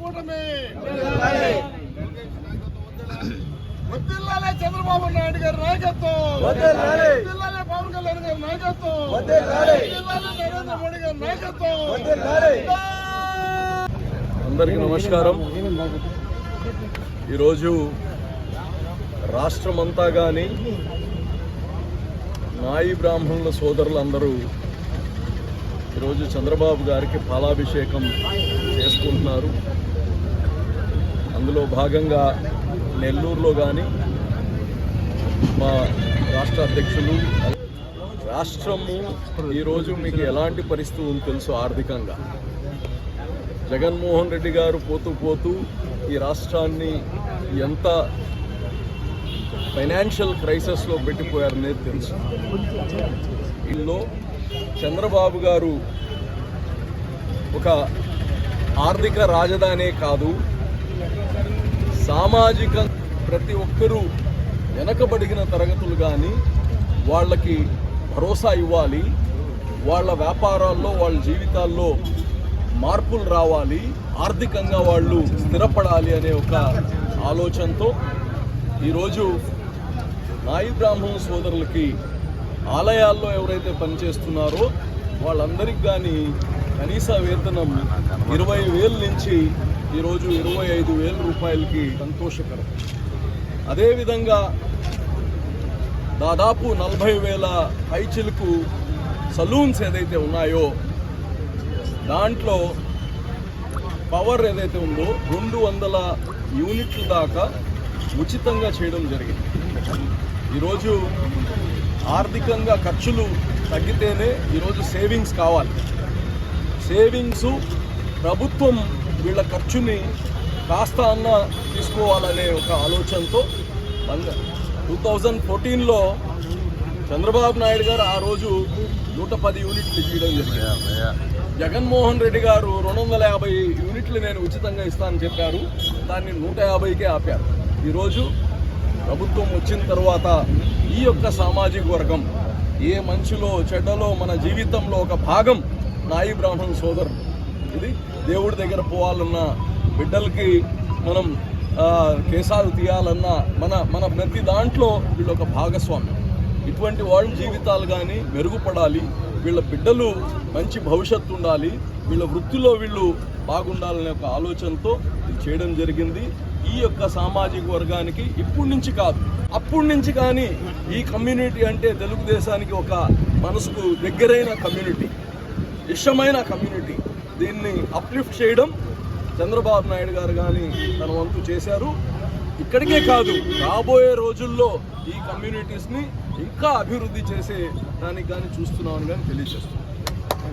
கூட்டமே చంద్రబాబు నాయుడు గారి నాయకత్వం. వద్దిల్లాలే పవన్ కళ్యాణ్ గారి నాయకత్వం. వద్దిల్లాలే నరేంద్ర మోడీ గారి నాయకత్వం. అందరికీ నమస్కారం. ఈరోజు రాష్ట్రమంతా కానీ నాయి బ్రాహ్మణుల సోదరులందరూ ఈరోజు చంద్రబాబు గారికి పాలాభిషేకం చేసుకుంటున్నారు. అందులో భాగంగా నెల్లూరులో కానీ మా రాష్ట్ర అధ్యక్షులు రాష్ట్రము ఈరోజు మీకు ఎలాంటి పరిస్థితి ఉందో తెలుసు ఆర్థికంగా. జగన్మోహన్ రెడ్డి గారు పోతూ పోతూ ఈ రాష్ట్రాన్ని ఎంత ఫైనాన్షియల్ క్రైసిస్లో పెట్టిపోయారనేది తెలుసు. ఇందులో చంద్రబాబు గారు ఒక ఆర్థిక రాజధానే కాదు సామాజిక ప్రతి ఒక్కరూ వెనకబడిన తరగతులు కానీ వాళ్ళకి భరోసా ఇవ్వాలి వాళ్ళ వ్యాపారాల్లో వాళ్ళ జీవితాల్లో మార్పులు రావాలి ఆర్థికంగా వాళ్ళు స్థిరపడాలి అనే ఒక ఆలోచనతో ఈరోజు నాయి బ్రాహ్మణ సోదరులకి ఆలయాల్లో ఎవరైతే పనిచేస్తున్నారో వాళ్ళందరికీ కానీ కనీస వేతనం ఇరవై వేల నుంచి ఈరోజు ఇరవై ఐదు వేల రూపాయలకి సంతోషకరం. అదేవిధంగా దాదాపు నలభై వేల పైచిలకు సలూన్స్ ఏదైతే ఉన్నాయో దాంట్లో పవర్ ఏదైతే ఉందో రెండు వందల యూనిట్ల దాకా ఉచితంగా చేయడం జరిగింది. ఈరోజు ఆర్థికంగా ఖర్చులు తగ్గితేనే ఈరోజు సేవింగ్స్ కావాలి. సేవింగ్స్ ప్రభుత్వం వీళ్ళ ఖర్చుని కాస్త అన్న తీసుకోవాలనే ఒక ఆలోచనతో టూ థౌజండ్ ఫోర్టీన్లో చంద్రబాబు నాయుడు గారు ఆ రోజు నూట పది యూనిట్లు తీయడం జరిగింది. జగన్మోహన్ రెడ్డి గారు రెండు వందల యాభై యూనిట్లు నేను ఉచితంగా ఇస్తానని చెప్పారు. దాన్ని నూట యాభైకే ఆపారు. ఈరోజు ప్రభుత్వం వచ్చిన తర్వాత ఈ యొక్క సామాజిక వర్గం ఏ మంచిలో చెడ్డలో మన జీవితంలో ఒక భాగం నాయి బ్రాహ్మణ సోదరులు. ఇది దేవుడి దగ్గర పోవాలన్నా బిడ్డలకి మనం కేసాలు తీయాలన్నా మన మన ప్రతి దాంట్లో వీళ్ళు ఒక భాగస్వామ్యం. ఇటువంటి వాళ్ళ జీవితాలు కానీ మెరుగుపడాలి వీళ్ళ బిడ్డలు మంచి భవిష్యత్తు ఉండాలి వీళ్ళ వృత్తిలో వీళ్ళు బాగుండాలనే ఒక ఆలోచనతో ఇది చేయడం జరిగింది. ఈ యొక్క సామాజిక వర్గానికి ఇప్పటి నుంచి కాదు అప్పటి నుంచి కానీ ఈ కమ్యూనిటీ అంటే తెలుగుదేశానికి ఒక మనసుకు దగ్గరైన కమ్యూనిటీ ఇష్టమైన కమ్యూనిటీ. దీన్ని అప్లిఫ్ట్ చేయడం చంద్రబాబు నాయుడు గారు కానీ తన వంతు చేశారు. ఇక్కడికే కాదు రాబోయే రోజుల్లో ఈ కమ్యూనిటీస్ని ఇంకా అభివృద్ధి చేసే దానికి కానీ చూస్తున్నామని కానీ తెలియజేస్తున్నాం.